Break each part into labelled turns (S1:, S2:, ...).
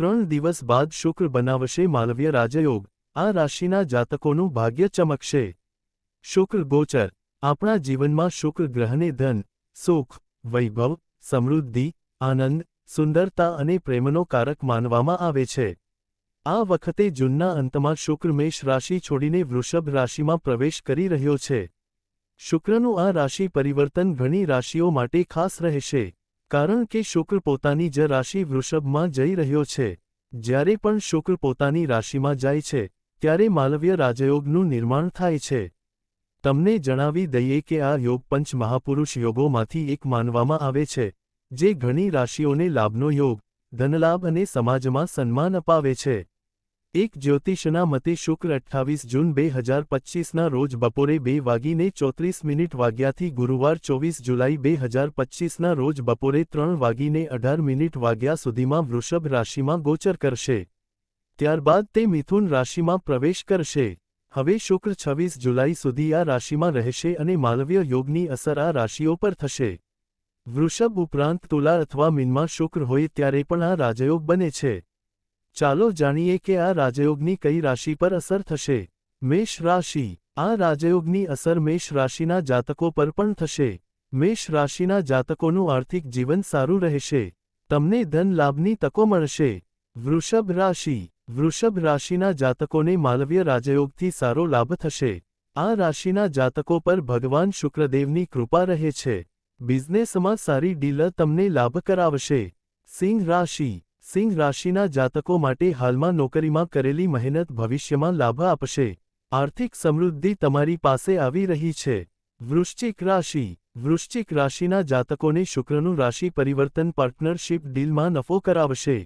S1: ત્રણ દિવસ બાદ શુક્ર બનાવશે માલવ્ય રાજયોગ. આ રાશિના જાતકોનું ભાગ્ય ચમકશે. શુક્ર ગોચર. આપણા જીવનમાં શુક્ર ગ્રહને ધન, સુખ, વૈભવ, સમૃદ્ધિ, આનંદ, સુંદરતા અને પ્રેમનો કારક માનવામાં આવે છે. આ વખતે જૂનના અંતમાં શુક્ર મેષ રાશિ છોડીને વૃષભ રાશિમાં પ્રવેશ કરી રહ્યો છે. શુક્રનું આ રાશિ પરિવર્તન ઘણી રાશિઓ માટે ખાસ રહેશે. કારણ કે શુક્ર પોતાની જ રાશિ વૃષભમાં જઈ રહ્યો છે. જ્યારે પણ શુક્ર પોતાની રાશિમાં જાય છે, ત્યારે માલવ્ય રાજયોગનું નિર્માણ થાય છે. તમને જણાવી દઈએ કે આ યોગ પંચ મહાપુરુષ યોગોમાંથી એક માનવામાં આવે છે, જે ઘણી રાશિઓને લાભનો યોગ, ધનલાભ અને સમાજમાં સન્માન અપાવે છે. એક જ્યોતિષના મતે શુક્ર અઠ્ઠાવીસ જૂન બે હજાર પચ્ચીસના રોજ બપોરે બે વાગીને ચોત્રીસ મિનિટ વાગ્યાથી ગુરુવાર ચોવીસ જુલાઈ બે હજાર પચ્ચીસના રોજ બપોરે ત્રણ વાગીને અઢાર મિનિટ વાગ્યા સુધીમાં વૃષભ રાશિમાં ગોચર કરશે. ત્યારબાદ તે મિથુન રાશિમાં પ્રવેશ કરશે. હવે શુક્ર છવ્વીસ જુલાઈ સુધી આ રાશિમાં રહેશે અને માલવ્ય યોગની અસર આ રાશિઓ પર થશે. વૃષભ ઉપરાંત તુલા અથવા મીનમાં શુક્ર હોય ત્યારે પણ આ રાજયોગ બને છે. ચાલો જાણીએ કે આ રાજયોગની કઈ રાશિ પર અસર થશે? મેષ રાશિ. આ રાજયોગની અસર મેષ રાશિના જાતકો પર પણ થશે. મેષ રાશિના જાતકોનું આર્થિક જીવન સારું રહેશે. તમને ધન લાભની તકો મળશે. વૃષભ રાશિ. વૃષભ રાશિના જાતકોને માલવ્ય રાજયોગથી સારો લાભ થશે. આ રાશિના જાતકો પર ભગવાન શુક્રદેવની કૃપા રહે છે. બિઝનેસમાં સારી ડીલ તમને લાભ કરાવશે. સિંહ રાશિ. સિંહ રાશિના જાતકો માટે હાલમાં નોકરીમાં કરેલી મહેનત ભવિષ્યમાં લાભ આપશે. આર્થિક સમૃદ્ધિ તમારી પાસે આવી રહી છે. વૃશ્ચિક રાશિ. વૃશ્ચિક રાશિના જાતકોને શુક્રનું રાશિ પરિવર્તન પાર્ટનરશિપ ડીલમાં નફો કરાવશે.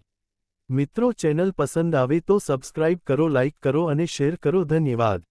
S1: મિત્રો ચેનલ પસંદ આવે તો સબસ્ક્રાઇબ કરો, લાઇક કરો અને શેર કરો. ધન્યવાદ.